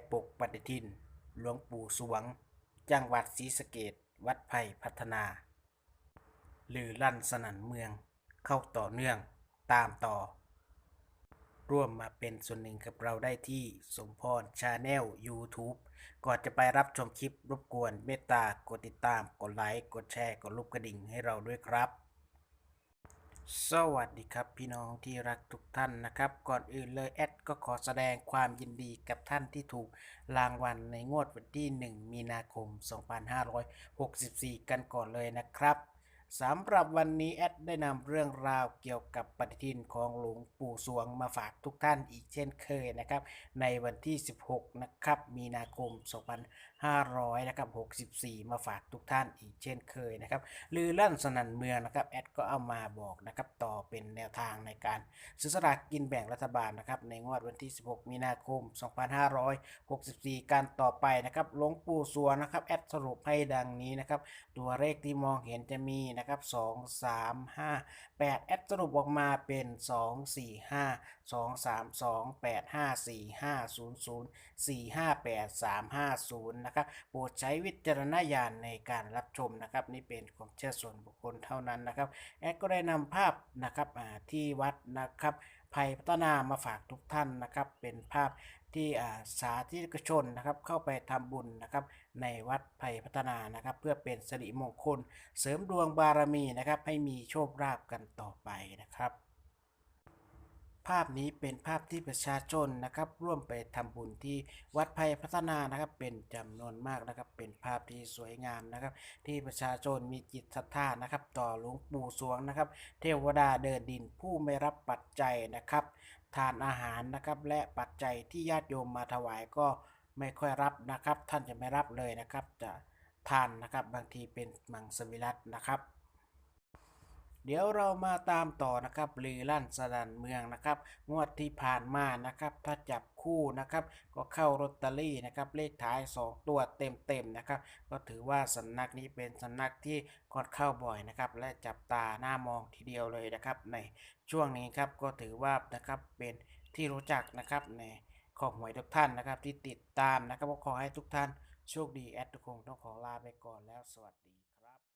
แปรปกปฏิทิน หลวงปู่สวง จังหวัดศรีสะเกดวัดไผ่พัฒนาหรือลั่นสนั่นเมือง เข้าต่อเนื่องตามต่อ ร่วมมาเป็นส่วนหนึ่งกับเราได้ที่สมพรชาแนล YouTube ก่อนจะไปรับชมคลิปรบกวนเมตตากดติดตาม กดไลค์ กดแชร์ กดรูปกระดิ่งให้เราด้วยครับ สวัสดีครับพี่น้องที่รักทุกท่านนะครับ ก่อนอื่นเลยแอดก็ขอแสดงความยินดีกับท่านที่ถูกรางวัลในงวดวันที่ 1 มีนาคม 2564 กันก่อนเลยนะครับ สำหรับวันนี้แอดได้นำเรื่องราวเกี่ยวกับปฏิทินของหลวงปู่สวงมาฝากทุกท่านอีกเช่นเคยนะครับ ในวันที่ 16 นะครับ มีนาคม 2500นะครับ64 มาฝากทุกท่านอีกเช่นเคยนะครับลือลั่นสนันเมืองนะครับแอดก็เอามาบอกนะครับต่อเป็นแนวทางในการซื้อสลากกินแบ่งรัฐบาลนะครับในงวดวันที่ 16 มีนาคม 2564 การต่อไปนะครับหลวงปู่สวงนะครับแอดสรุปให้ดังนี้นะครับตัวเลขที่มองเห็นจะมีนะครับ2 3 5 8 แอดสรุปออกมาเป็น 2 4 5 2 3 2 8 5 4 5 0 0 4 5 8 3 5 0 นะครับ โปรดใช้วิจารณญาณในการรับชมนะครับ นี่เป็นความเชื่อส่วนบุคคลเท่านั้นนะครับ แอดก็ได้นำภาพนะครับที่วัดนะครับ ภัยพัฒนามาฝากทุกท่านนะครับ เป็นภาพที่สาธิตชนนะครับเข้าไปทำบุญนะครับในวัดภัยพัฒนานะครับ เพื่อเป็นสิริมงคล เสริมดวงบารมีนะครับ ให้มีโชคลาภกันต่อไปนะครับ ภาพนี้เป็นภาพที่ประชาชนนะครับ ร่วมไปทำบุญที่วัดภัยพัฒนานะครับ เป็นจำนวนมากนะครับ เป็นภาพที่สวยงามนะครับ ที่ประชาชนมีจิตศรัทธานะครับ ต่อหลวงปู่สวงนะครับ เทวดาเดินดินผู้ไม่รับปัจจัยนะครับ ทานอาหารนะครับ และปัจจัยที่ญาติโยมมาถวายก็ไม่ค่อยรับนะครับ ท่านจะไม่รับเลยนะครับ จะทานนะครับบางทีเป็นมังสวิรัตนะครับ เดี๋ยวเรามาตามต่อนะครับลือลั่นสนันเมืองนะครับ งวดที่ผ่านมานะครับ ถ้าจับคู่นะครับ ก็เข้าลอตเตอรี่นะครับ เลขท้าย 2 ตัวเต็มๆนะครับ ก็ถือว่าสำนักนี้เป็นสำนักที่กดเข้าบ่อยนะครับ และจับตาหน้ามองทีเดียวเลยนะครับ ในช่วงนี้ครับก็ถือว่านะครับเป็นที่รู้จักนะครับในของหวยทุกท่านนะครับ ที่ติดตามนะครับก็ขอให้ทุกท่านโชคดีแอดทุกคงต้องขอลาไปก่อนแล้วสวัสดี